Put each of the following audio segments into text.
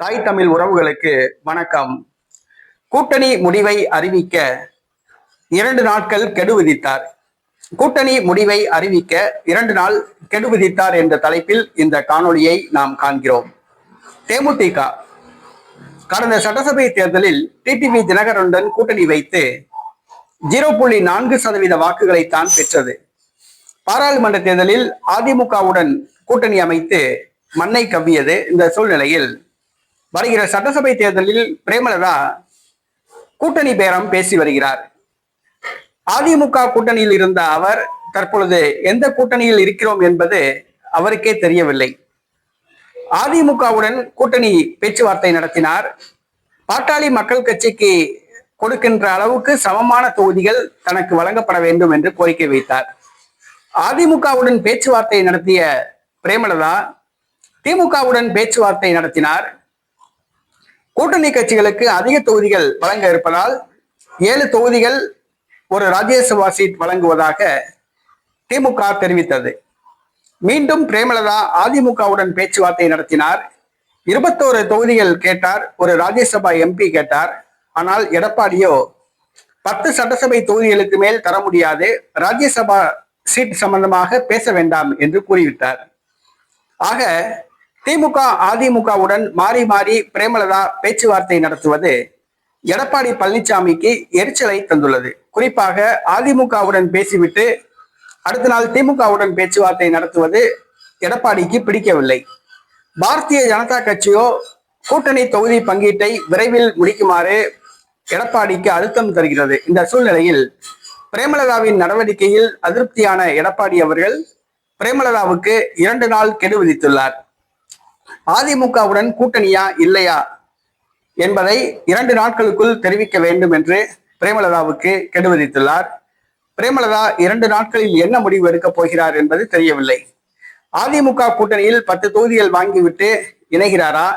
தாய் தமிழ் உறவுகளுக்கு வணக்கம். கூட்டணி முடிவை அறிவிக்க இரண்டு நாட்கள் கெடு விதித்தார். கூட்டணி முடிவை அறிவிக்க இரண்டு நாள் கெடு விதித்தார் என்ற தலைப்பில் இந்த காணொளியை நாம் காண்கிறோம். தேமுதிக. கடந்த சட்டசபை தேர்தலில் டிடிவி தினகரனுடன் கூட்டணி வைத்து ஜீரோ புள்ளி நான்கு சதவீத வாக்குகளைத்தான் பெற்றது. பாராளுமன்ற தேர்தலில் அதிமுகவுடன் கூட்டணி அமைத்து மண்ணை கவ்வியது இந்த சூழ்நிலையில் வருகிற சட்டசபை தேர்தலில் பிரேமலதா கூட்டணி பேரம் பேசி வருகிறார். அதிமுக கூட்டணியில் இருந்த அவர் தற்பொழுது எந்த கூட்டணியில் இருக்கிறோம் என்பது அவருக்கே தெரியவில்லை. அதிமுகவுடன் கூட்டணி பேச்சுவார்த்தை நடத்தினார். பாட்டாளி மக்கள் கட்சிக்கு கொடுக்கின்ற அளவுக்கு சமமான தொகுதிகள் தனக்கு வழங்கப்பட வேண்டும் என்று கோரிக்கை வைத்தார். அதிமுகவுடன் பேச்சுவார்த்தை நடத்திய பிரேமலதா திமுகவுடன் பேச்சுவார்த்தை நடத்தினார். கூட்டணி கட்சிகளுக்கு அதிக தொகுதிகள் வழங்க இருப்பதால் ஏழு தொகுதிகள் ஒரு ராஜ்யசபா சீட் வழங்குவதாக திமுக தெரிவித்தது. மீண்டும் பிரேமலதா அதிமுகவுடன் பேச்சுவார்த்தை நடத்தினார். இருபத்தோரு தொகுதிகள் கேட்டார். ஒரு ராஜ்யசபா எம்பி கேட்டார். ஆனால் எடப்பாடியோ பத்து சட்டசபை தொகுதிகளுக்கு மேல் தர முடியாது. ராஜ்யசபா சீட் சம்பந்தமாக பேச வேண்டாம் என்று கூறிவிட்டார். ஆக திமுக அதிமுகவுடன் மாறி மாறி பிரேமலதா பேச்சுவார்த்தை நடத்துவது எடப்பாடி பழனிசாமிக்கு எரிச்சலை தந்துள்ளது. குறிப்பாக அதிமுகவுடன் பேசிவிட்டு அடுத்த நாள் திமுகவுடன் பேச்சுவார்த்தை நடத்துவது எடப்பாடிக்கு பிடிக்கவில்லை. பாரதிய ஜனதா கட்சியோ கூட்டணி தொகுதி பங்கீட்டை விரைவில் முடிக்குமாறு எடப்பாடிக்கு அழுத்தம் தருகிறது. இந்த சூழ்நிலையில் பிரேமலதாவின் நடவடிக்கையில் அதிருப்தியான எடப்பாடி அவர்கள் பிரேமலதாவுக்கு இரண்டு நாள் கெடு விதித்துள்ளார். அதிமுகவுடன் கூட்டணியா இல்லையா என்பதை இரண்டு நாட்களுக்குள் தெரிவிக்க வேண்டும் என்று பிரேமலதாவுக்கு கெடுவதித்துள்ளார். பிரேமலதா இரண்டு நாட்களில் என்ன முடிவு எடுக்கப் போகிறார் என்பது தெரியவில்லை. அதிமுக கூட்டணியில் பத்து தொகுதிகள் வாங்கிவிட்டு இணைகிறாரா?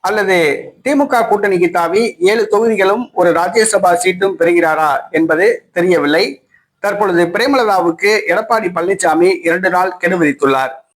அல்லது திமுக கூட்டணிக்கு தாவி ஏழு தொகுதிகளும் ஒரு ராஜ்யசபா சீட்டும் பெறுகிறாரா என்பது தெரியவில்லை. தற்பொழுது பிரேமலதாவுக்கு எடப்பாடி பழனிசாமி இரண்டு நாள் கெடு விதித்துள்ளார்